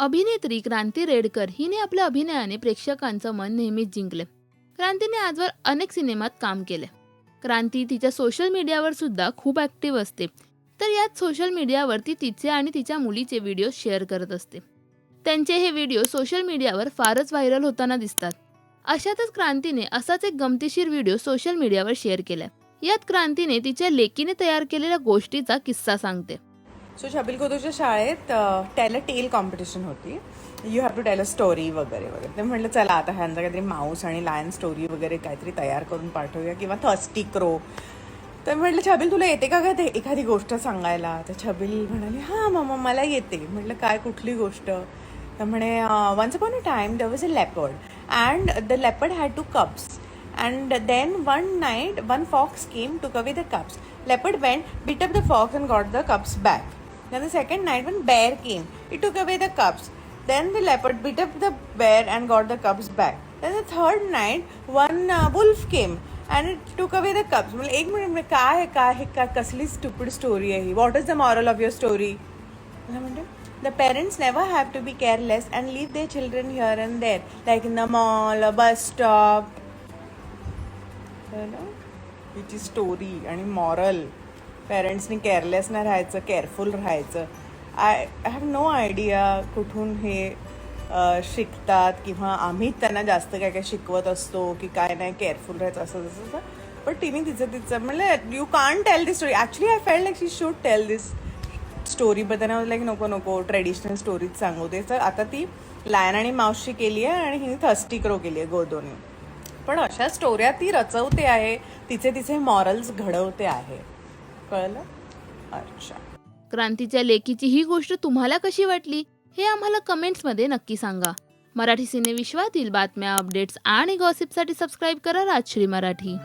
अभिनेत्री क्रांती रेडकर हिने आपल्या अभिनयाने प्रेक्षकांचं मन नेहमीच जिंकले. क्रांतीने आजवर अनेक सिनेमात काम केले. क्रांती तिच्या सोशल मीडियावर सुद्धा खूप ॲक्टिव्ह असते. तर यात सोशल मीडियावर ती तिचे आणि तिच्या मुलीचे व्हिडिओ शेअर करत असते. त्यांचे हे व्हिडिओ सोशल मीडियावर फारच व्हायरल होताना दिसतात. अशातच क्रांतीने असाच एक गमतीशीर व्हिडिओ सोशल मीडियावर शेअर केला यात क्रांतीने तिच्या लेकीने तयार केलेल्या गोष्टीचा किस्सा सांगते. सो छबिल कोदूच्या शाळेत त्याला अ टेल कॉम्पिटिशन होती. You have to tell a story वगैरे वगैरे. ते म्हटलं चला आता ह्यांचा काहीतरी माऊस आणि लायन स्टोरी वगैरे काहीतरी तयार करून पाठवूया किंवा थर्स्टी क्रो तर म्हटलं छबिल तुला येते का काय ते एखादी गोष्ट सांगायला? तर छबिल म्हणाली हां मम्मा मला येते. म्हटलं काय कुठली गोष्ट? तर म्हणे once upon a time there was a leopard and the leopard had two cubs and then one night one fox came to cave the cubs leopard went beat up the fox and got the cubs back Then the second night, one bear came, he took away the cups. Then the leopard beat up the bear and got the cups back. Then the third night, one uh, wolf came and it took away the cups. म्हणजे एक minute मी काय आहे काय आहे का कसली stupid story आहे ही what is the moral of your story मला म्हणते the parents never have to be careless and leave the children here and there like in the mall bus stop हिची स्टोरी आणि मॉरल पेरेंट्सनी केअरलेस नाही राहायचं careful राहायचं. I I have no idea कुठून हे शिकतात किंवा आम्ही त्यांना जास्त काय काय शिकवत असतो की काय नाही केअरफुल राहायचं असं तसं तसं पण तिने तिचं तिचं म्हणलं you can tell this story actually I feel like she should tell this story बद्दल लाईक नको नको ट्रेडिशनल स्टोरीज सांगू दे. तर आता ती लायन आणि मावशी केली आहे आणि हिने थर्स्टी क्रो केली आहे गोदोनी. पण अशा स्टोऱ्या ती रचवते आहे तिचे तिचे मॉरल्स घडवते आहे. कळलं? अच्छा. क्रांतीच्या लेखीची ही गोष्ट तुम्हाला कशी वाटली हे आम्हाला कमेंट्समध्ये नक्की सांगा. मराठी सिनेविश्वातील बातम्या अपडेट्स आणि गॉसिपसाठी सबस्क्राईब करा राजश्री मराठी.